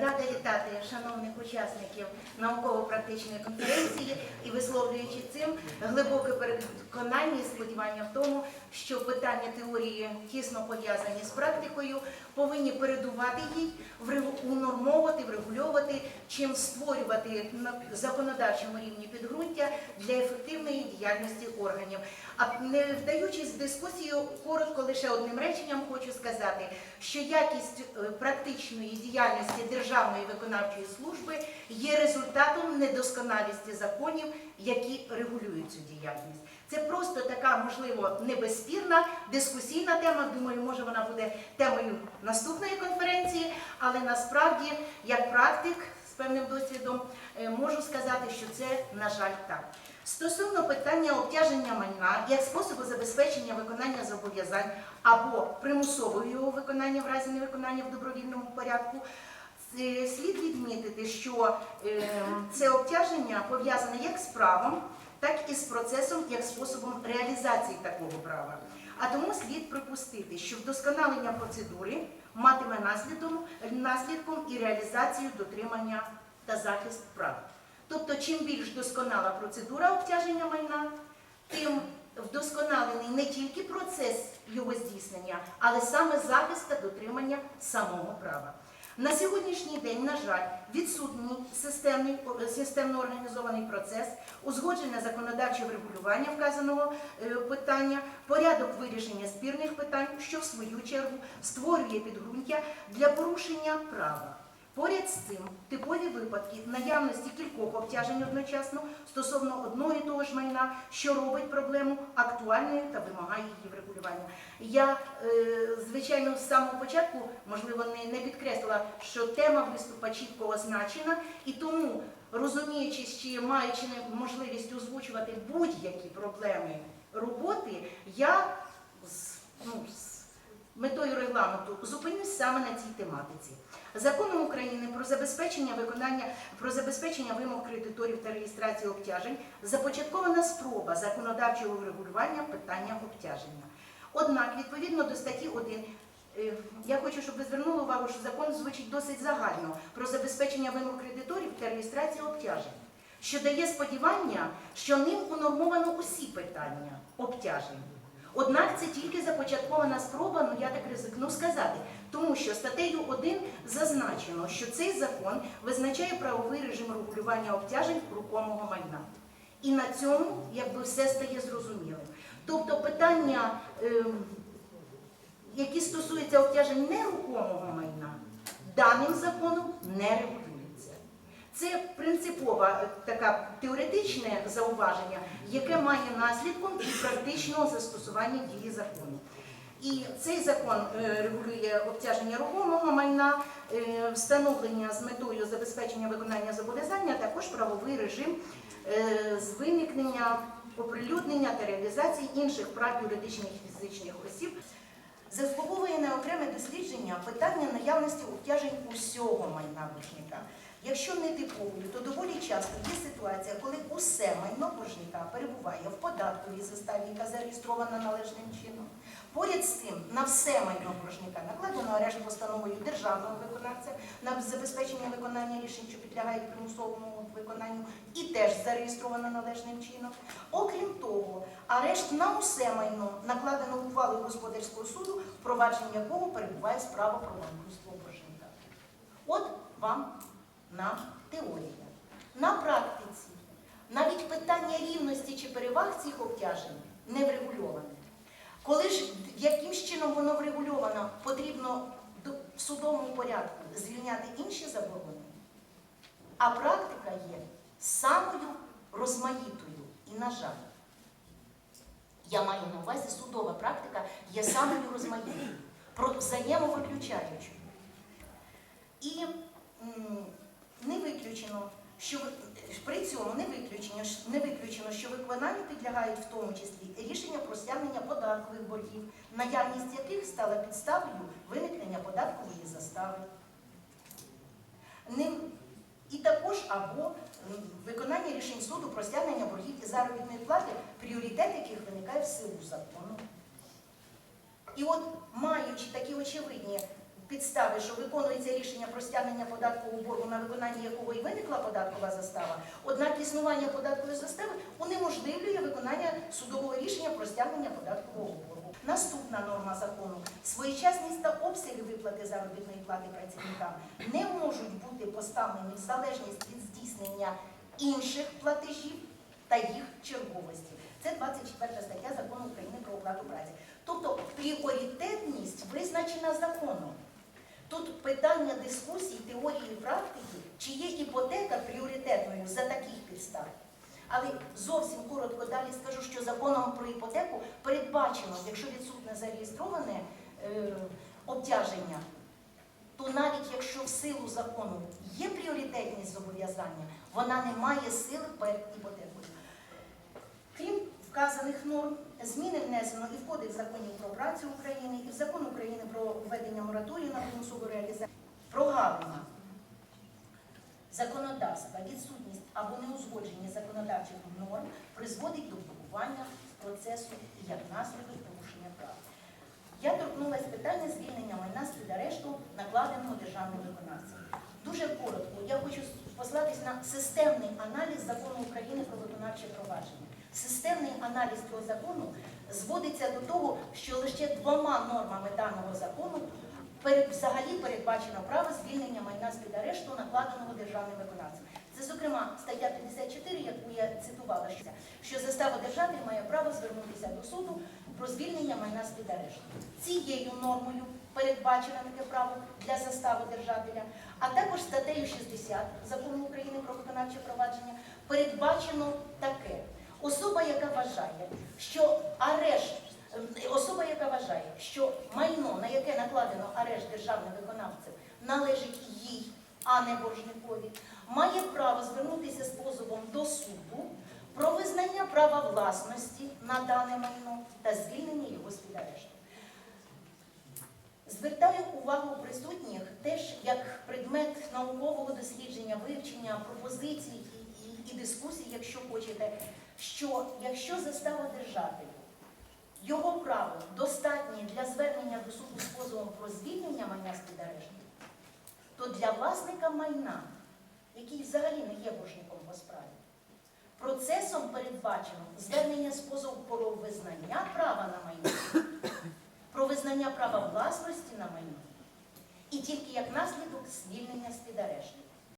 Рада вітати шановних учасників науково-практичної конференції і висловлюючи цим глибоке переконання і сподівання в тому, що питання теорії тісно пов'язані з практикою, повинні передувати їй, унормовувати, врегульовувати, чим створювати на законодавчому рівні підґрунтя для ефективної діяльності органів. А не вдаючись в дискусію, коротко лише одним реченням хочу сказати, що якість е, практичної діяльності Державної виконавчої служби є результатом недосконалості законів, які регулюють цю діяльність. Це просто така, можливо, небезспірна дискусійна тема. Думаю, може вона буде темою наступної конференції, але насправді, як практик з певним досвідом, е, можу сказати, що це, на жаль, так. Стосовно питання обтяження майна як способу забезпечення виконання зобов'язань або примусового його виконання в разі невиконання в добровільному порядку, е, слід відмітити, що е, це обтяження пов'язане як з правом, так і з процесом, як способом реалізації такого права. А тому слід припустити, що вдосконалення процедури матиме наслідком, наслідком і реалізацію дотримання та захист прав. Тобто, чим більш досконала процедура обтяження майна, тим вдосконалений не тільки процес його здійснення, але саме захист та дотримання самого права. На сьогоднішній день, на жаль, відсутній системний, системно організований процес, узгоджене законодавче врегулювання вказаного е, питання, порядок вирішення спірних питань, що в свою чергу створює підґрунтя для порушення права. Поряд з цим типові випадки наявності кількох обтяжень одночасно стосовно одного і того ж майна, що робить проблему актуальною та вимагає її врегулювання. Я, е, звичайно, з самого початку, можливо, не, підкреслила, що тема виступа чітко означена, і тому, розуміючи, чи маючи можливість озвучувати будь-які проблеми роботи, я з, ну, з метою регламенту зупинюсь саме на цій тематиці. Законом України про забезпечення виконання про забезпечення вимог кредиторів та реєстрацію обтяжень започаткована спроба законодавчого врегулювання питання обтяження. Однак, відповідно до статті 1, е, я хочу, щоб ви звернули увагу, що закон звучить досить загально про забезпечення вимог кредиторів та реєстрацію обтяжень, що дає сподівання, що ним унормовано усі питання обтяжень. Однак це тільки започаткована спроба, ну я так ризикну сказати, тому що статтею 1 зазначено, що цей закон визначає правовий режим регулювання обтяжень рухомого майна. І на цьому якби все стає зрозумілим. Тобто питання, ем, які стосуються обтяжень нерухомого майна, даним законом не регулюються. Це принципове таке теоретичне зауваження, яке має наслідком і практичного застосування дії закону. І цей закон е, регулює обтяження рухомого майна, е, встановлення з метою забезпечення виконання зобов'язання, також правовий режим е, з виникнення, оприлюднення та реалізації інших прав юридичних і фізичних осіб. Заслуговує на окреме дослідження питання наявності обтяжень усього майна боржника. Якщо не типовою, то доволі часто є ситуація, коли усе майно боржника перебуває в податковій заставі, яка зареєстрована належним чином. Поряд з цим на все майно боржника накладено арешт постановою державного виконавця на забезпечення виконання рішень, що підлягають примусовому виконанню, і теж зареєстровано належним чином. Окрім того, арешт на усе майно накладено ухвалою господарського суду, впровадження якого перебуває справа про банкрутство боржника. От вам на теорія. На практиці навіть питання рівності чи переваг цих обтяжень не врегульоване. Коли ж якимсь чином воно врегульовано, потрібно в судовому порядку звільняти інші заборони, а практика є самою розмаїтою. І, на жаль, я маю на увазі судова практика є самою розмаїтою, про взаємовиключаючою. І не виключено, що при цьому не виключено, не виключено, що виконанню підлягають в тому числі рішення про стягнення податкових боргів, наявність яких стала підставою виникнення податкової застави. Ним і також або виконання рішень суду про стягнення боргів і заробітної плати, пріоритет яких виникає в силу закону. І от, маючи такі очевидні підстави, що виконується рішення про стягнення податкового боргу, на виконання якого і виникла податкова застава, однак існування податкової застави унеможливлює виконання судового рішення про стягнення податкового боргу. Наступна норма закону своєчасність та обсяги виплати заробітної плати працівникам не можуть бути поставлені в залежність від здійснення інших платежів та їх черговості. Це 24 стаття закону України про оплату праці. Тобто пріоритетність визначена законом. Тут питання дискусій, теорії практики, чи є іпотека пріоритетною за таких підстав. Але зовсім коротко далі скажу, що законом про іпотеку передбачено, якщо відсутне зареєстроване е, обтяження, то навіть якщо в силу закону є пріоритетність зобов'язання, вона не має сили перед іпотекою. Вказаних норм, зміни внесено і в Кодекс законів про працю України, і в закон України про введення мораторію на примусову реалізацію. Прогалина законодавства, відсутність або неузгодження законодавчих норм призводить до блокування процесу і як наслідок порушення прав. Я торкнулася питання звільнення майна з під арешту, накладеного державним виконавцем. Дуже коротко, я хочу послатись на системний аналіз закону України про виконавче провадження. Системний аналіз цього закону зводиться до того, що лише двома нормами даного закону взагалі передбачено право звільнення майна з під арешту, накладеного державним виконавцем. Це, зокрема, стаття 54, яку я цитувала, що, що заставодержатель має право звернутися до суду про звільнення майна з під арешту. Цією нормою передбачено таке право для заставодержателя, а також статтею 60 закону України про виконавче провадження передбачено таке. Особа, яка вважає, що арешт, е, особа, яка вважає, що майно, на яке накладено арешт державним виконавцем, належить їй, а не боржникові, має право звернутися з позовом до суду про визнання права власності на дане майно та звільнення його з-під арешту. Звертаю увагу присутніх теж як предмет наукового дослідження, вивчення пропозицій і, і якщо хочете, що якщо застава держателю, його право достатнє для звернення до суду з позовом про звільнення майна з то для власника майна, який взагалі не є боржником по справі, процесом передбачено звернення з позовом про визнання права на майно про визнання права власності на майно і тільки як наслідок звільнення з.